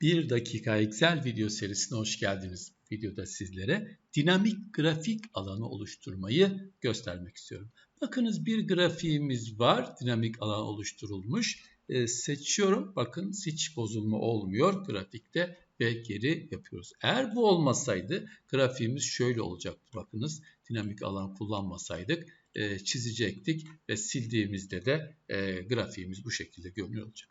1 dakika Excel video serisine hoş geldiniz. Videoda sizlere dinamik grafik alanı oluşturmayı göstermek istiyorum. Bakınız bir grafiğimiz var. Dinamik alan oluşturulmuş. Ee, seçiyorum. Bakın hiç bozulma olmuyor grafikte ve geri yapıyoruz. Eğer bu olmasaydı grafiğimiz şöyle olacaktı. Bakınız dinamik alan kullanmasaydık e, çizecektik ve sildiğimizde de e, grafiğimiz bu şekilde görünüyor olacak.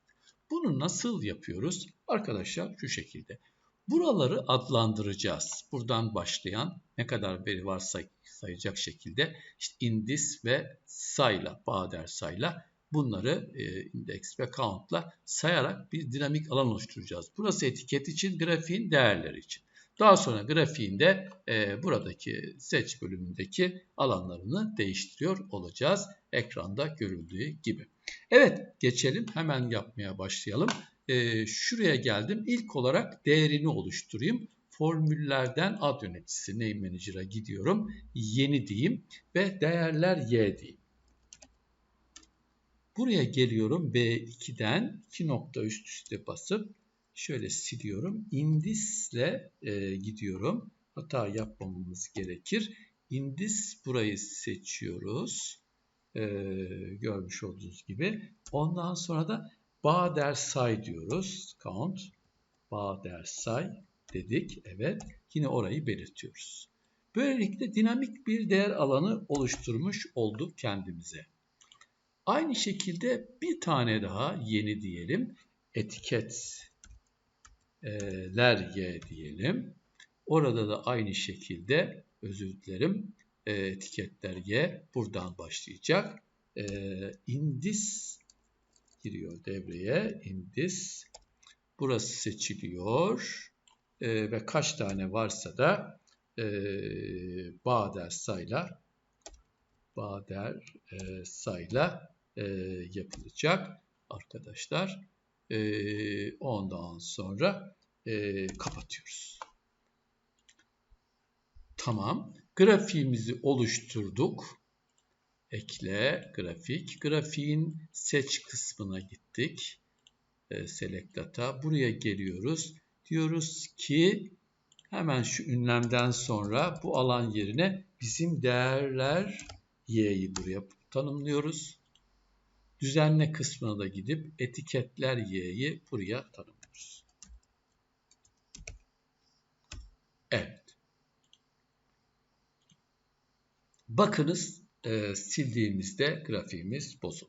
Bunu nasıl yapıyoruz? Arkadaşlar şu şekilde. Buraları adlandıracağız. Buradan başlayan ne kadar veri varsa sayacak şekilde işte indis ve sayla, bader sayla bunları e, index ve count'la sayarak bir dinamik alan oluşturacağız. Burası etiket için, grafiğin değerleri için. Daha sonra grafiğinde e, buradaki seç bölümündeki alanlarını değiştiriyor olacağız. Ekranda görüldüğü gibi. Evet geçelim hemen yapmaya başlayalım. E, şuraya geldim. İlk olarak değerini oluşturayım. Formüllerden ad yöneticisi Name Manager'a gidiyorum. Yeni diyeyim ve değerler y diyeyim. Buraya geliyorum B2'den 2 nokta üst üste basıp şöyle siliyorum. Indisle e, gidiyorum. Hata yapmamamız gerekir. Indis burayı seçiyoruz. E, görmüş olduğunuz gibi. Ondan sonra da Bader say diyoruz. Count. Bader say dedik. Evet. Yine orayı belirtiyoruz. Böylelikle dinamik bir değer alanı oluşturmuş olduk kendimize. Aynı şekilde bir tane daha yeni diyelim. Etiket ler y diyelim. Orada da aynı şekilde özür dilerim e, etiketler y buradan başlayacak. E, indis giriyor devreye. Indis burası seçiliyor e, ve kaç tane varsa da e, bader sayla bader e, sayla e, yapılacak arkadaşlar. E, ondan sonra e, kapatıyoruz. Tamam. Grafiğimizi oluşturduk. Ekle, grafik. Grafiğin seç kısmına gittik. E, select data. Buraya geliyoruz. Diyoruz ki hemen şu ünlemden sonra bu alan yerine bizim değerler y'yi buraya tanımlıyoruz. Düzenle kısmına da gidip etiketler y'yi buraya tanımlıyoruz. Evet. Bakınız e, sildiğimizde grafiğimiz bozuldu.